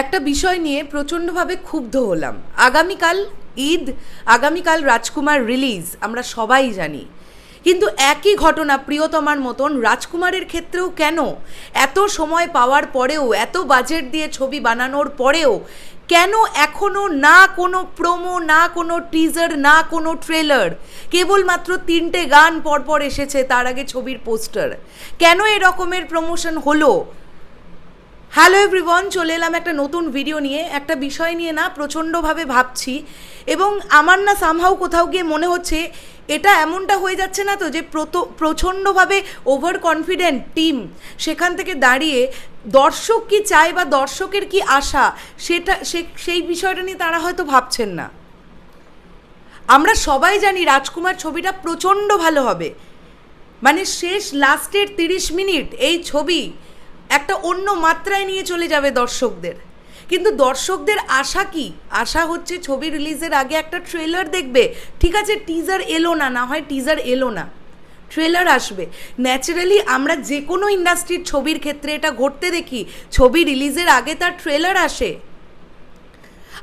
একটা বিষয় নিয়ে প্রচণ্ডভাবে ক্ষুব্ধ হলাম। আগামীকাল ঈদ, আগামীকাল রাজকুমার রিলিজ আমরা সবাই জানি। কিন্তু একই ঘটনা প্রিয়তমার মতন রাজকুমারের ক্ষেত্রেও কেন? এত সময় পাওয়ার পরেও, এত বাজেট দিয়ে ছবি বানানোর পরেও কেন এখনও না কোনো প্রোমো না কোনো টিজার না কোনো ট্রেলার কেবলমাত্র তিনটে গান পরপর এসেছে তার আগে ছবির পোস্টার কেন এরকমের প্রমোশন হলো? হ্যালো এভরিওয়ান চলে এলাম একটা নতুন ভিডিও নিয়ে। একটা বিষয় নিয়ে না প্রচণ্ডভাবে ভাবছি এবং আমার না সামহাও কোথাও গিয়ে মনে হচ্ছে এটা এমনটা হয়ে যাচ্ছে না তো যে প্রচণ্ডভাবে ওভার কনফিডেন্ট টিম সেখান থেকে দাঁড়িয়ে দর্শক কি চায় বা দর্শকের কি আশা, সেটা সেই বিষয়টা নিয়ে তারা হয়তো ভাবছেন না। আমরা সবাই জানি রাজকুমার ছবিটা প্রচণ্ড ভালো হবে। মানে শেষ লাস্টের তিরিশ মিনিট এই ছবি একটা অন্য মাত্রায় নিয়ে চলে যাবে দর্শকদের। কিন্তু দর্শকদের আশা কি? আশা হচ্ছে ছবি রিলিজের আগে একটা ট্রেলার দেখবে। ঠিক আছে, টিজার এলো না না হয় টিজার এলো না। ট্রেলার আসবে। ন্যাচারালি আমরা যে কোনো ইন্ডাস্ট্রির ছবির ক্ষেত্রে এটা ঘটতে দেখি, ছবি রিলিজের আগে তার ট্রেলার আসে।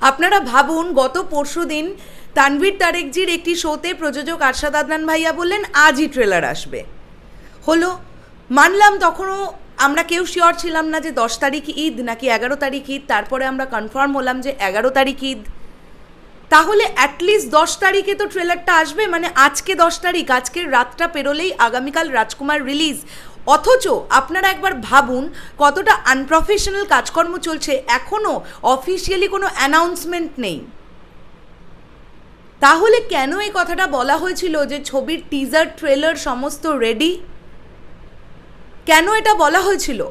আপনারা ভাবুন, গত পরশু দিন তানভীর তারেকজির একটি শোতে প্রযোজক আরশাদ আদনান ভাইয়া বললেন, আজই ট্রেলার আসবে। হলো, মানলাম তখনও আমরা কেউ শিওর ছিলাম না যে দশ তারিখ ঈদ নাকি এগারো তারিখ ঈদ। তারপরে আমরা কনফার্ম হলাম যে এগারো তারিখ ঈদ। তাহলে অ্যাটলিস্ট দশ তারিখে তো ট্রেলারটা আসবে মানে আজকে দশ তারিখ, আজকের রাতটা পেরোলেই আগামীকাল রাজকুমার রিলিজ অথচ আপনারা একবার ভাবুন কতটা আনপ্রফেশনাল কাজকর্ম চলছে এখনও অফিসিয়ালি কোনো অ্যানাউন্সমেন্ট নেই। তাহলে কেন এই কথাটা বলা হয়েছিল যে ছবির টিজার ট্রেলার সমস্ত রেডি কেন এটা বলা হয়েছিল?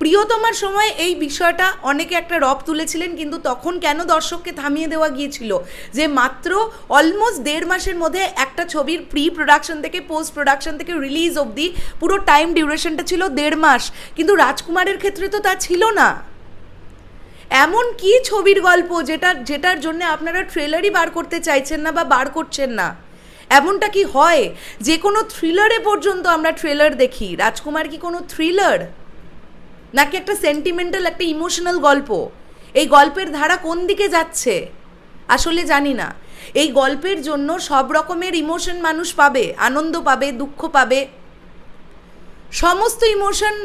প্রিয়তমার সময় এই বিষয়টা অনেকে একটা রব তুলেছিলেন, কিন্তু তখন কেন দর্শককে থামিয়ে দেওয়া গিয়েছিল? যে মাত্র অলমোস্ট দেড় মাসের মধ্যে একটা ছবির প্রি প্রোডাকশন থেকে পোস্ট প্রোডাকশন থেকে রিলিজ অবধি পুরো টাইম ডিউরেশনটা ছিল দেড় মাস। কিন্তু রাজকুমারের ক্ষেত্রে তো তা ছিল না। এমন কি ছবির গল্প যেটা, যেটার জন্য আপনারা ট্রেলারই বার করতে চাইছেন না বা বার করছেন না? এমনটা কি হয়? যে কোনো থ্রিলারে পর্যন্ত আমরা ট্রেলার দেখি। রাজকুমার কি কোনো থ্রিলার নাকি একটা সেন্টিমেন্টাল একটা ইমোশনাল গল্প? এই গল্পের ধারা কোন দিকে যাচ্ছে? আসলে জানি না। এই গল্পের জন্য সব রকমের ইমোশন মানুষ পাবে। আনন্দ পাবে, দুঃখ পাবে। সমস্ত ইমোশন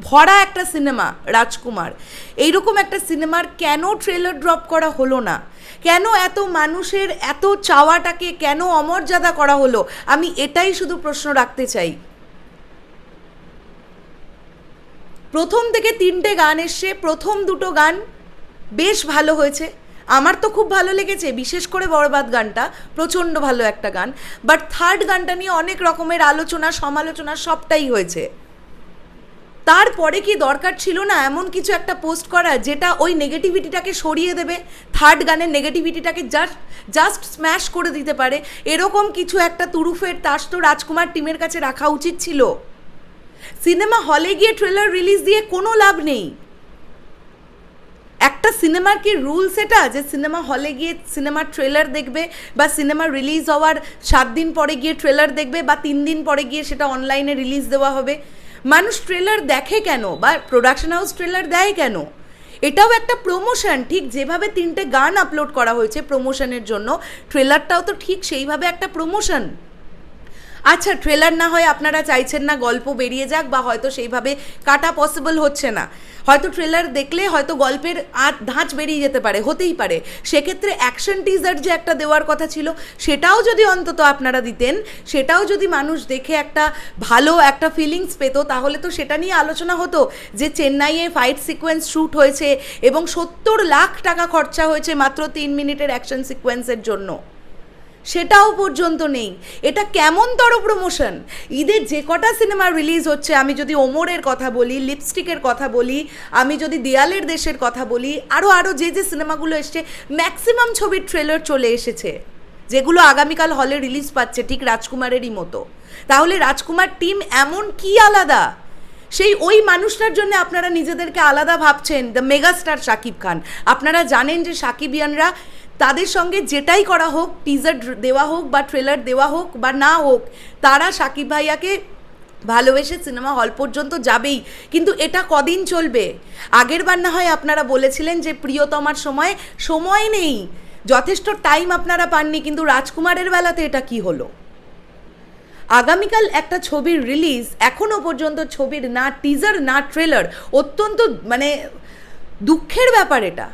ভরা একটা সিনেমা, রাজকুমার। এইরকম একটা সিনেমার কেন ট্রেলার ড্রপ করা হলো না? কেন এত মানুষের এত চাওয়াটাকে কেন অমর্যাদা করা হলো? আমি এটাই শুধু প্রশ্ন রাখতে চাই। প্রথম থেকে তিনটে গান এসছে, প্রথম দুটো গান বেশ ভালো হয়েছে। আমার তো খুব ভালো লেগেছে, বিশেষ করে বরবাদ গানটা, প্রচণ্ড ভালো একটা গান। বাট থার্ড গানটা নিয়ে অনেক রকমের আলোচনা, সমালোচনা সবটাই হয়েছে। তারপরে কি দরকার ছিল না এমন কিছু একটা পোস্ট করা যেটা ওই নেগেটিভিটিটাকে সরিয়ে দেবে? থার্ড গানের নেগেটিভিটিটাকে জাস্ট জাস্ট স্ম্যাশ করে দিতে পারে। এরকম কিছু একটা তুরুফের তাস তো রাজকুমার টিমের কাছে রাখা উচিত ছিল। সিনেমা হলে গিয়ে ট্রেলার রিলিজ দিয়ে কোনো লাভ নেই। একটা সিনেমার কি রুলস এটা? যে সিনেমা হলে গিয়ে সিনেমার ট্রেলার দেখবে বা সিনেমা রিলিজ হওয়ার সাত দিন পরে গিয়ে ট্রেলার দেখবে বা তিন দিন পরে গিয়ে সেটা অনলাইনে রিলিজ দেওয়া হবে। মানুষ ট্রেলার দেখে কেন? বা প্রোডাকশন হাউস ট্রেলার দেয় কেন? এটাও একটা প্রমোশন ঠিক যেভাবে তিনটে গান আপলোড করা হয়েছে প্রমোশনের জন্য ট্রেলারটাও তো ঠিক সেইভাবে একটা প্রমোশন আচ্ছা ট্রেলার না হয় আপনারা চাইছেন না গল্প বেরিয়ে যাক বা হয়তো সেইভাবে কাটা পসিবল হচ্ছে না। হয়তো ট্রেলার দেখলে হয়তো গল্পের ধাঁচ বেরিয়ে যেতে পারে, হতেই পারে। সেক্ষেত্রে অ্যাকশন টিজার যে একটা দেওয়ার কথা ছিল, সেটাও যদি অন্তত আপনারা দিতেন, সেটাও যদি মানুষ দেখে একটা ভালো একটা ফিলিংস পেত, তাহলে তো সেটা নিয়ে আলোচনা হতো যে চেন্নাইয়ে ফাইট সিকোয়েন্স শ্যুট হয়েছে এবং সত্তর লাখ টাকা খরচা হয়েছে মাত্র তিন মিনিটের অ্যাকশন সিকোয়েন্সের জন্য। সেটাও পর্যন্ত নেই। এটা কেমন তর প্রমোশন ঈদের যে কটা সিনেমা রিলিজ হচ্ছে, আমি যদি ওমরের কথা বলি লিপস্টিকের কথা বলি, আমি যদি দেয়ালের দেশের কথা বলি আরও আরও যে যে সিনেমাগুলো এসছে ম্যাক্সিমাম ছবির ট্রেলার চলে এসেছে, যেগুলো আগামীকাল হলে রিলিজ পাচ্ছে ঠিক রাজকুমারেরই মতো। তাহলে রাজকুমার টিম এমন কি আলাদা? সেই ওই মানুষটার জন্য আপনারা নিজেদেরকে আলাদা ভাবছেন দ্য মেগাস্টার শাকিব খান। আপনারা জানেন যে সাকিবিয়ানরা তাদের সঙ্গে যেটাই করা হোক টিজার দেওয়া হোক বা ট্রেলার দেওয়া হোক বা না হোক, তারা সাকিব ভাইয়াকে ভালোবেসে সিনেমা হল পর্যন্ত যাবেই। কিন্তু এটা কদিন চলবে? আগের বার না হয় আপনারা বলেছিলেন যে প্রিয়তমার সময় সময় নেই। যথেষ্ট টাইম আপনারা পাননি, কিন্তু রাজকুমারের বেলাতে এটা কি হলো? আগামীকাল একটা ছবির রিলিজ এখনও পর্যন্ত ছবির না টিজার না ট্রেলার অত্যন্ত মানে দুঃখের ব্যাপার এটা।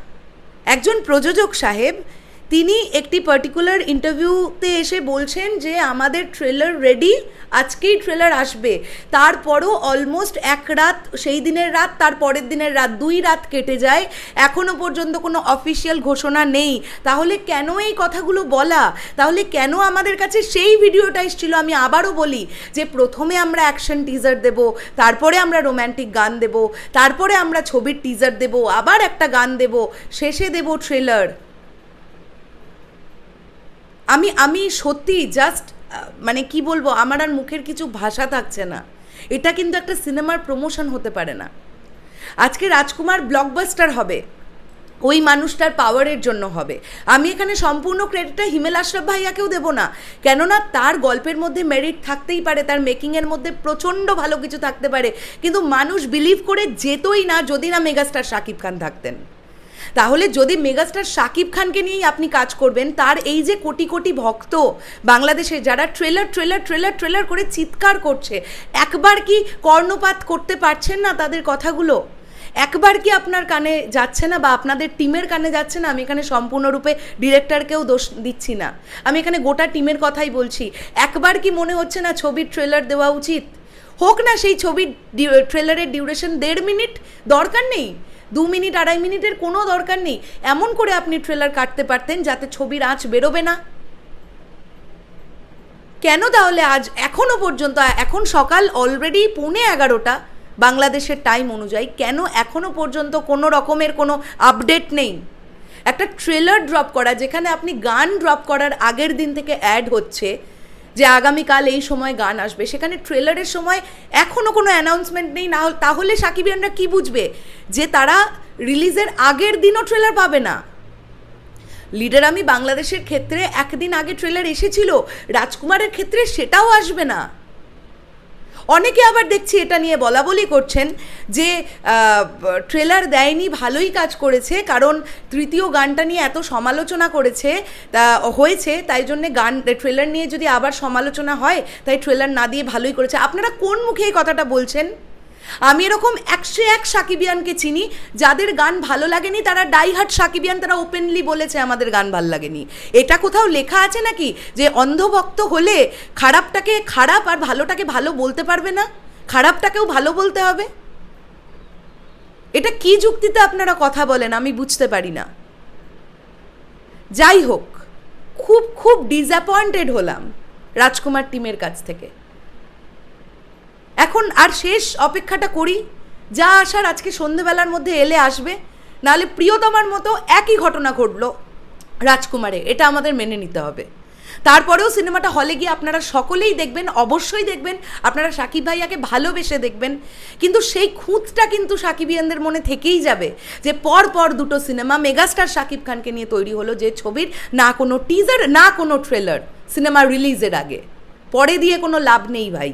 একজন প্রযোজক সাহেব তিনি একটি পার্টিকুলার ইন্টারভিউতে এসে বলছেন যে আমাদের ট্রেলার রেডি আজকেই ট্রেলার আসবে। তারপরও অলমোস্ট এক রাত, সেই দিনের রাত, তার পরের দিনের রাত, দুই রাত কেটে যায়। এখনও পর্যন্ত কোনো অফিসিয়াল ঘোষণা নেই। তাহলে কেন এই কথাগুলো বলা? তাহলে কেন আমাদের কাছে সেই ভিডিওটা এসেছিল? আমি আবারও বলি যে প্রথমে আমরা অ্যাকশন টিজার দেব, তারপরে আমরা রোম্যান্টিক গান দেব, তারপরে আমরা ছবির টিজার দেব, আবার একটা গান দেব, শেষে দেব ট্রেলার আমি আমি সত্যি জাস্ট মানে কি বলব, আমার আর মুখের কিছু ভাষা থাকছে না। এটা কিন্তু একটা সিনেমার প্রমোশন হতে পারে না। আজকে রাজকুমার ব্লকবাস্টার হবে। ওই মানুষটার পাওয়ারের জন্য হবে। আমি এখানে সম্পূর্ণ ক্রেডিটটা হিমেল আশরাফ ভাইয়াকেও দেবো না। কেননা তার গল্পের মধ্যে মেরিট থাকতেই পারে, তার মেকিংয়ের মধ্যে প্রচণ্ড ভালো কিছু থাকতে পারে। কিন্তু মানুষ বিলিভ করে যেতই না যদি না মেগাস্টার শাকিব খান থাকতেন। তাহলে যদি মেগাস্টার শাকিব খানকে নিয়েই আপনি কাজ করবেন, তার এই যে কোটি কোটি ভক্ত বাংলাদেশে যারা ট্রেলার ট্রেলার ট্রেলার ট্রেলার করে চিৎকার করছে, একবার কি কর্ণপাত করতে পারছেন না তাদের কথাগুলো? একবার কি আপনার কানে যাচ্ছে না বা আপনাদের টিমের কানে যাচ্ছে না? আমি এখানে সম্পূর্ণরূপে ডিরেক্টরকেও দোষ দিচ্ছি না। আমি এখানে গোটা টিমের কথাই বলছি। একবার কি মনে হচ্ছে না ছবির ট্রেলার দেওয়া উচিত? হোক না সেই ছবির ট্রেলারের ডিউরেশন দেড় মিনিট, দরকার নেই। দু মিনিট, আড়াই মিনিটের কোনো দরকার নেই। এমন করে আপনি ট্রেলার কাটতে পারতেন যাতে ছবির আঁচ বেরোবে না। কেন তাহলে আজ এখনও পর্যন্ত, এখন সকাল অলরেডি পৌনে এগারোটা, বাংলাদেশের টাইম অনুযায়ী কেন এখনও পর্যন্ত কোনো রকমের কোনো আপডেট নেই? একটা ট্রেলার ড্রপ করা, যেখানে আপনি গান ড্রপ করার আগের দিন থেকে অ্যাড হচ্ছে যে আগামীকাল এই সময় গান আসবে। সেখানে ট্রেলারের সময় এখনও কোনো অ্যানাউন্সমেন্ট নেই। না হলে- তাহলে সাকিবিয়ানরা কি বুঝবে? যে তারা রিলিজের আগের দিনও ট্রেলার পাবে না। লিডার আমি বাংলাদেশের ক্ষেত্রে একদিন আগে ট্রেলার এসেছিল। রাজকুমারের ক্ষেত্রে সেটাও আসবে না। অনেকে আবার দেখছি এটা নিয়ে বলা বলি করছেন যে ট্রেলার দেয়নি, ভালোই কাজ করেছে, কারণ তৃতীয় গানটা নিয়ে এত সমালোচনা করেছে, তা হয়েছে, তাই জন্যে গান, ট্রেলার নিয়ে যদি আবার সমালোচনা হয়, তাই ট্রেলার না দিয়ে ভালোই করেছে। আপনারা কোন মুখে এই কথাটা বলছেন? আমি এরকম একশো এক সাকিবিয়ানকে চিনি, যাদের গান ভালো লাগেনি, তারা ডাইহার্ট সাকিবিয়ান, তারা ওপেনলি বলেছে আমাদের গান ভালো লাগেনি। এটা কোথাও লেখা আছে নাকি? যে অন্ধভক্ত হলে খারাপটাকে খারাপ আর ভালোটাকে ভালো বলতে পারবে না? খারাপটাকেও ভালো বলতে হবে? এটা কি যুক্তিতে আপনারা কথা বলেন? আমি বুঝতে পারি না। যাই হোক, খুব খুব ডিসঅ্যাপয়েন্টেড হলাম রাজকুমার টিমের কাছ থেকে। এখন আর শেষ অপেক্ষাটা করি। যা আসার আজকে সন্ধেবেলার মধ্যে এলে আসবে। নাহলে প্রিয়তমার মতো একই ঘটনা ঘটলো রাজকুমারে। এটা আমাদের মেনে নিতে হবে। তারপরেও সিনেমাটা হলে গিয়ে আপনারা সকলেই দেখবেন, অবশ্যই দেখবেন। আপনারা সাকিব ভাইয়াকে ভালোবেসে দেখবেন। কিন্তু সেই খুঁতটা কিন্তু সাকিব সাকিবিয়ানদের মনে থেকেই যাবে যে পর পর দুটো সিনেমা মেগাস্টার সাকিব খানকে নিয়ে তৈরি হলো যে ছবির না কোনো টিজার না কোনো ট্রেলার সিনেমা রিলিজের আগে। পরে দিয়ে কোনো লাভ নেই ভাই।